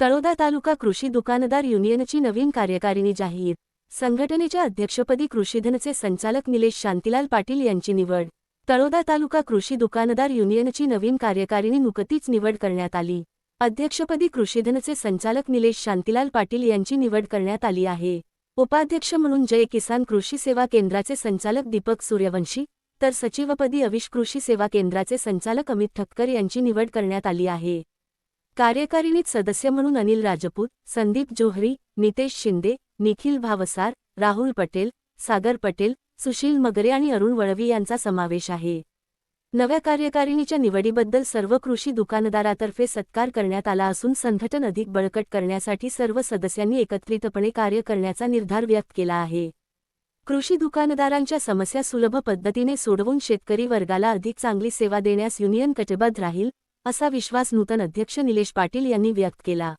तळोदा तालुका कृषी दुकानदार युनियनची नवीन कार्यकारिणी जाहीर. संघटनेच्या अध्यक्षपदी कृषीधनचे संचालक निलेश शांतीलाल पाटील यांची निवड. तळोदा तालुका कृषी दुकानदार युनियनची नवीन कार्यकारिणी नुकतीच निवड करण्यात आली. अध्यक्षपदी कृषीधनचे संचालक निलेश शांतीलाल पाटील यांची निवड करण्यात आली आहे. उपाध्यक्ष म्हणून जय किसान कृषी सेवा केंद्राचे संचालक दीपक सूर्यवंशी तर सचिवपदी अविश कृषी सेवा केंद्राचे संचालक अमित ठक्कर यांची निवड करण्यात आली आहे. कार्यकारिणीत सदस्य म्हणून अनिल राजपूत संदीप जोहरी नितेश शिंदे निखिल भावसार राहुल पटेल सागर पटेल सुशील मगरे आणि अरुण वळवी यांचा समावेश आहे. नव्या कार्यकारिणीच्या निवडीबद्दल सर्व कृषी दुकानदारातर्फे सत्कार करण्यात आला असून संघटन अधिक बळकट करण्यासाठी सर्व सदस्यांनी एकत्रितपणे कार्य करण्याचा निर्धार व्यक्त केला आहे. कृषी दुकानदारांच्या समस्या सुलभ पद्धतीने सोडवून शेतकरी वर्गाला अधिक चांगली सेवा देण्यास युनियन कटिबद्ध राहील असा विश्वास नूतन अध्यक्ष निलेश पाटील यांनी व्यक्त केला.